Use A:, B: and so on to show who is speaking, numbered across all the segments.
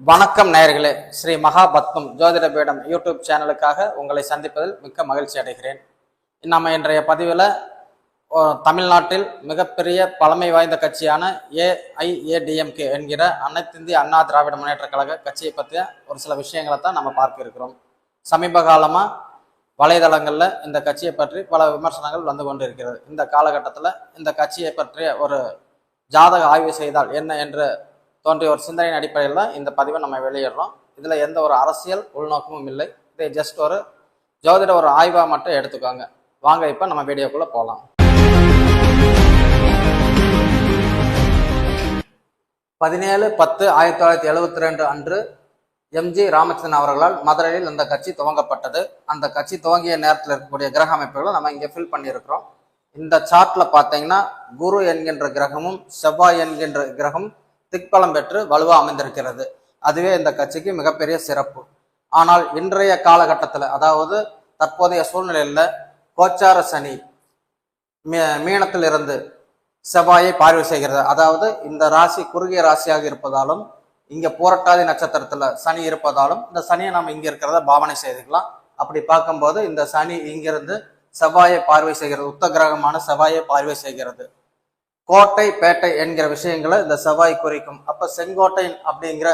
A: வணக்கம் நேயர்களே. ஸ்ரீ மகாபத்மம் ஜோதிட பீடம் யூடியூப் சேனலுக்காக உங்களை சந்திப்பதில் மிக்க மகிழ்ச்சி அடைகிறேன். நம்ம இன்றைய பதிவில் தமிழ்நாட்டில் மிகப்பெரிய பழமை வாய்ந்த கட்சியான ஏஐஏடிஎம்கே என்கிற அனைத்து இந்திய அண்ணா திராவிட முன்னேற்ற கழக கட்சியை பற்றிய ஒரு சில விஷயங்களை தான் நம்ம பார்க்க இருக்கிறோம். சமீப காலமாக வலைதளங்களில் இந்த கட்சியை பற்றி பல விமர்சனங்கள் வந்து கொண்டு இருக்கிறது இந்த காலகட்டத்தில் இந்த கட்சியை பற்றிய ஒரு ஜாதக ஆய்வு செய்தால் என்ன என்று தோன்றிய ஒரு சிந்தனையின் அடிப்படையில் தான் இந்த பதிவை நம்ம வெளியிடுறோம். இதில் எந்த ஒரு அரசியல் உள்நோக்கமும் இல்லை. இதை ஜஸ்ட் ஒரு ஜோதிட ஒரு ஆய்வாக மட்டும் எடுத்துக்கோங்க. வாங்க இப்போ நம்ம வீடியோக்குள்ளே போகலாம் பதினேழு பத்து ஆயிரத்தி தொள்ளாயிரத்தி எழுபத்தி ரெண்டு அன்று எம்ஜி ராமச்சந்திரன் அவர்களால் மதுரையில் இந்த கட்சி துவங்கப்பட்டது. அந்த கட்சி துவங்கிய நேரத்தில் இருக்கக்கூடிய கிரக அமைப்புகளை நம்ம இங்கே ஃபில் பண்ணியிருக்கிறோம். இந்த சார்ட்டில் பார்த்தீங்கன்னா குரு என்கின்ற கிரகமும் செவ்வாய் என்கின்ற கிரகம் திக்பலம் பெற்று வலுவாக அமைந்திருக்கிறது. அதுவே இந்த கட்சிக்கு மிகப்பெரிய சிறப்பு. ஆனால் இன்றைய காலகட்டத்தில் அதாவது தற்போதைய சூழ்நிலையில் கோச்சார சனி மீ- மீனத்திலிருந்து செவ்வாயை பார்வை செய்கிறது. அதாவது இந்த ராசி குறுகிய ராசியாக இருப்பதாலும் இங்கே பூரட்டாதி நட்சத்திரத்தில் சனி இருப்பதாலும் இந்த சனியை நம்ம இங்கே இருக்கிறத பாவனை செய்துக்கலாம். அப்படி பார்க்கும்போது இந்த சனி இங்கிருந்து செவ்வாயை பார்வை செய்கிறது. உத்த கிரகமான செவ்வாயை பார்வை செய்கிறது. கோட்டை பேட்டை என்கிற விஷயங்களை இந்த செவ்வாய் குறிக்கும். அப்ப செங்கோட்டை அப்படிங்கிற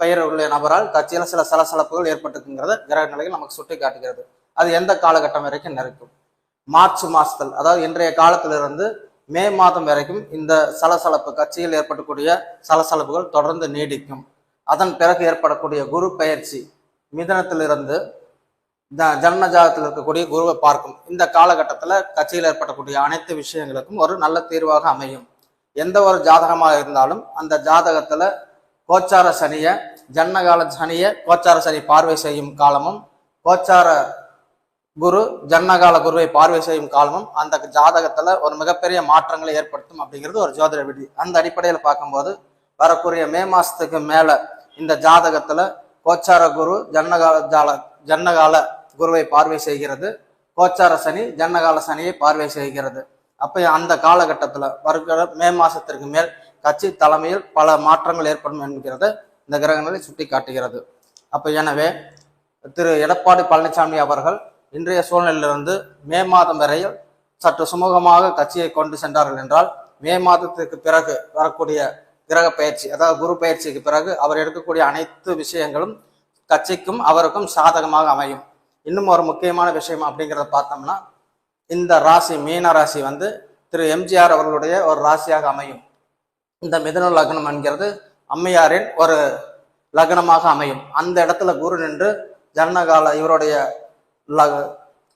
A: பெயர் உள்ள நபரால் கட்சியில சில சலசலப்புகள் ஏற்பட்டுக்குங்கிறத கிரக நிலைகள் நமக்கு சுட்டி காட்டுகிறது. அது எந்த காலகட்டம் வரைக்கும் நிற்கும்? மார்ச் மாசத்தில் அதாவது இன்றைய காலத்திலிருந்து மே மாதம் வரைக்கும் இந்த சலசலப்பு கட்சியில் ஏற்படக்கூடிய சலசலப்புகள் தொடர்ந்து நீடிக்கும். அதன் பிறகு ஏற்படக்கூடிய குரு பயிற்சி மிதனத்திலிருந்து இந்த ஜனன ஜாதகத்தில் இருக்கக்கூடிய குருவை பார்க்கும். இந்த காலகட்டத்தில் கட்சியில் ஏற்படக்கூடிய அனைத்து விஷயங்களுக்கும் ஒரு நல்ல தீர்வாக அமையும். எந்த ஒரு ஜாதகமாக இருந்தாலும் அந்த ஜாதகத்தில் கோச்சார சனியை ஜன்னகால சனியை கோச்சார சனி பார்வை செய்யும் காலமும் கோச்சார குரு ஜன்னகால குருவை பார்வை செய்யும் காலமும் அந்த ஜாதகத்தில் ஒரு மிகப்பெரிய மாற்றங்களை ஏற்படுத்தும் அப்படிங்கிறது ஒரு ஜோதிட விதி. அந்த அடிப்படையில் பார்க்கும்போது வரக்கூடிய மே மாதத்துக்கு மேலே இந்த ஜாதகத்தில் கோச்சார குரு ஜன்னகால ஜால ஜன்னகால குருவை பார்வை செய்கிறது. கோச்சார சனி ஜன்னகால சனியை பார்வை செய்கிறது. அப்போ அந்த காலகட்டத்தில் வருகிற மே மாசத்திற்கு மேல் கட்சி தலைமையில் பல மாற்றங்கள் ஏற்படும் என்கிறது இந்த கிரகங்களை சுட்டி காட்டுகிறது அப்போ எனவே திரு எடப்பாடி பழனிசாமி அவர்கள் இன்றைய சூழ்நிலையிலிருந்து மே மாதம் வரையில் சற்று சுமூகமாக கட்சியை கொண்டு சென்றார்கள் என்றால் மே மாதத்திற்கு பிறகு வரக்கூடிய கிரக பயிற்சி அதாவது குரு பயிற்சிக்கு பிறகு அவர் எடுக்கக்கூடிய அனைத்து விஷயங்களும் கட்சிக்கும் அவருக்கும் சாதகமாக அமையும். இன்னும் ஒரு முக்கியமான விஷயம் அப்படிங்கிறத பார்த்தோம்னா இந்த ராசி மீன ராசி வந்து திரு எம்ஜிஆர் அவர்களுடைய ஒரு ராசியாக அமையும். இந்த மிதுன லக்னம் என்கிறது அம்மையாரின் ஒரு லக்னமாக அமையும். அந்த இடத்துல குரு நின்று ஜனனகால இவருடைய லக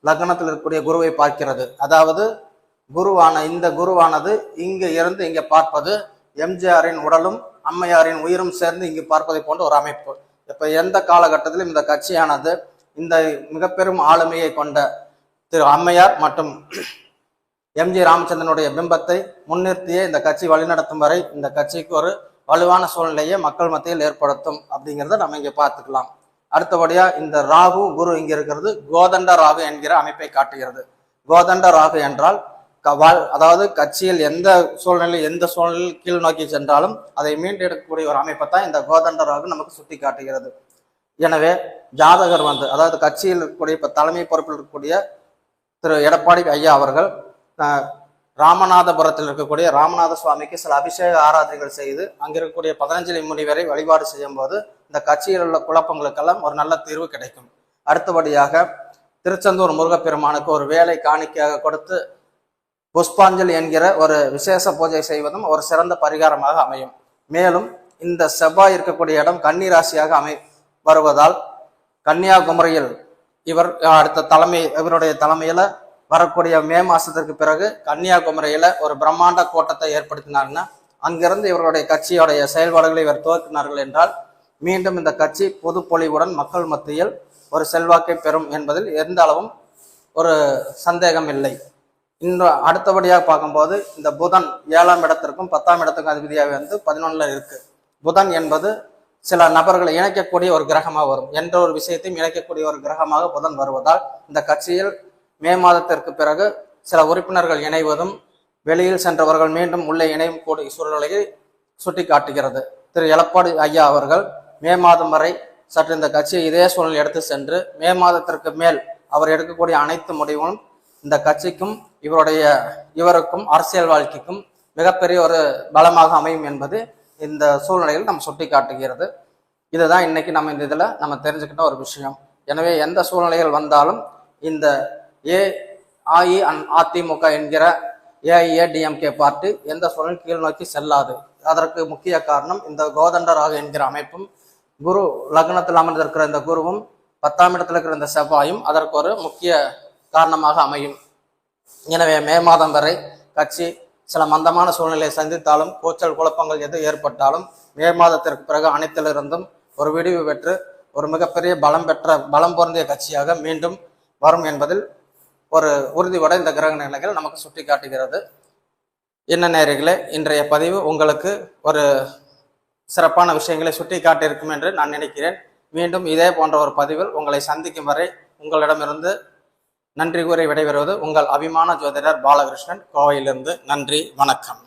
A: லக்னத்தில் இருக்கக்கூடிய குருவை பார்க்கிறது. அதாவது குருவான இந்த குருவானது இங்கே இருந்து இங்கே பார்ப்பது எம்ஜிஆரின் உடலும் அம்மையாரின் உயிரும் சேர்ந்து இங்கு பார்ப்பதை போன்ற ஒரு அமைப்பு. இப்போ எந்த காலகட்டத்திலும் இந்த கட்சியானது இந்த மிகப்பெரும் ஆளுமையை கொண்ட திரு அம்மையார் மற்றும் எம்ஜி ராமச்சந்திரனுடைய பிம்பத்தை முன்னிறுத்தியே இந்த கட்சி வழிநடத்தும் வரை இந்த கட்சிக்கு ஒரு வலுவான சூழ்நிலையை மக்கள் மத்தியில் ஏற்படுத்தும் அப்படிங்கிறத நம்ம இங்கே பார்த்துக்கலாம். அடுத்தபடியாக இந்த ராகு குரு இங்கே இருக்கிறது கோதண்ட ராகு என்கிற அமைப்பை காட்டுகிறது. கோதண்ட ராகு என்றால் அதாவது கட்சியில் எந்த சூழ்நிலை எந்த சூழ்நிலையில் கீழ் நோக்கி சென்றாலும் அதை மீண்டெடுக்கக்கூடிய ஒரு அமைப்பை தான் இந்த கோதண்டராக நமக்கு சுட்டி காட்டுகிறது எனவே ஜாதகர் வந்து அதாவது கட்சியில் இருக்கக்கூடிய இப்போ தலைமை பொறுப்பில் இருக்கக்கூடிய திரு எடப்பாடி ஐயா அவர்கள் ராமநாதபுரத்தில் இருக்கக்கூடிய ராமநாத சுவாமிக்கு சில அபிஷேக ஆராதனைகள் செய்து அங்கே இருக்கக்கூடிய பதஞ்சலி முனிவரை வழிபாடு செய்யும் போது இந்த கட்சியில் உள்ள குழப்பங்களுக்கெல்லாம் ஒரு நல்ல தீர்வு கிடைக்கும். அடுத்தபடியாக திருச்செந்தூர் முருகப்பெருமானுக்கு ஒரு வேலை காணிக்கையாக கொடுத்து புஷ்பாஞ்சலி என்கிற ஒரு விசேஷ பூஜை செய்வதும் ஒரு சிறந்த பரிகாரமாக அமையும். மேலும் இந்த செவ்வாய் இருக்கக்கூடிய இடம் கன்னி ராசியாக அமை வருவதால் கன்னியாகுமரியில் இவர் அடுத்த தலைமை இவருடைய தலைமையில வரக்கூடிய மே மாசத்திற்கு பிறகு கன்னியாகுமரியில ஒரு பிரம்மாண்ட கோட்டத்தை ஏற்படுத்தினாங்கன்னா அங்கிருந்து இவருடைய கட்சியோடைய செயல்பாடுகளை இவர் துவக்கினார்கள் என்றால் மீண்டும் இந்த கட்சி பொது பொலிவுடன் மக்கள் மத்தியில் ஒரு செல்வாக்கை பெறும் என்பதில் எந்த அளவும் ஒரு சந்தேகம் இல்லை. இன்னும் அடுத்தபடியாக பார்க்கும்போது இந்த புதன் ஏழாம் இடத்திற்கும் பத்தாம் இடத்துக்கும் அதிபதியாக வந்து பதினொன்றில் இருக்குது புதன் என்பது சில நபர்களை இணைக்கக்கூடிய ஒரு கிரகமாக வரும். என்ற ஒரு விஷயத்தையும் இணைக்கக்கூடிய ஒரு கிரகமாக புதன் வருவதால் இந்த கட்சியில் மே மாதத்திற்கு பிறகு சில உறுப்பினர்கள் இணைவதும் வெளியில் சென்றவர்கள் மீண்டும் உள்ளே இணையும் கூடிய சூழ்நிலையை சுட்டி காட்டுகிறது திரு எடப்பாடி ஐயா அவர்கள் மே மாதம் வரை சற்று இந்த கட்சியை இதே சூழ்நிலை எடுத்து சென்று மே மாதத்திற்கு மேல் அவர் எடுக்கக்கூடிய அனைத்து முடிவுகளும் இந்த கட்சிக்கும் இவருடைய இவருக்கும் அரசியல் வாழ்க்கைக்கும் மிகப்பெரிய ஒரு பலமாக அமையும் என்பது இந்த சூழ்நிலையில் நம்ம சுட்டி காட்டுகிறது இதுதான் இன்னைக்கு நம்ம இந்த இதில் நம்ம தெரிஞ்சுக்கிட்ட ஒரு விஷயம். எனவே எந்த சூழ்நிலைகள் வந்தாலும் இந்த ஏ அஇ அதிமுக என்கிற ஏஐஏடிஎம்கே பார்ட்டி எந்த சூழலும் கீழ் நோக்கி செல்லாது. அதற்கு முக்கிய காரணம் இந்த கோதண்டராக என்கிற அமைப்பும் குரு லக்னத்தில் அமர்ந்திருக்கிற இந்த குருவும் பத்தாம் இடத்தில் இருக்கிற இந்த செவ்வாயும் அதற்கு ஒரு முக்கிய காரணமாக அமையும். எனவே மே மாதம் வரை கட்சி சில மந்தமான சூழ்நிலையை சந்தித்தாலும் கூச்சல் குழப்பங்கள் எது ஏற்பட்டாலும் மே மாதத்திற்கு பிறகு அனைத்திலிருந்தும் ஒரு விடிவு பெற்று ஒரு மிகப்பெரிய பலம் பெற்ற பலம் பொருந்திய கட்சியாக மீண்டும் வரும் என்பதில் ஒரு உறுதியோட இந்த கிரக நிலைகள் நமக்கு சுட்டி காட்டுகிறது என்ன நேர்களே இன்றைய பதிவு உங்களுக்கு ஒரு சிறப்பான விஷயங்களை சுட்டி காட்டியிருக்கும் என்று நான் நினைக்கிறேன். மீண்டும் இதே போன்ற ஒரு பதிவில் உங்களை சந்திக்கும் வரை உங்களிடமிருந்து நன்றி கூறி விடைபெறுவது உங்கள் அபிமான ஜோதிடர் பாலகிருஷ்ணன். கோவையிலிருந்து நன்றி வணக்கம்.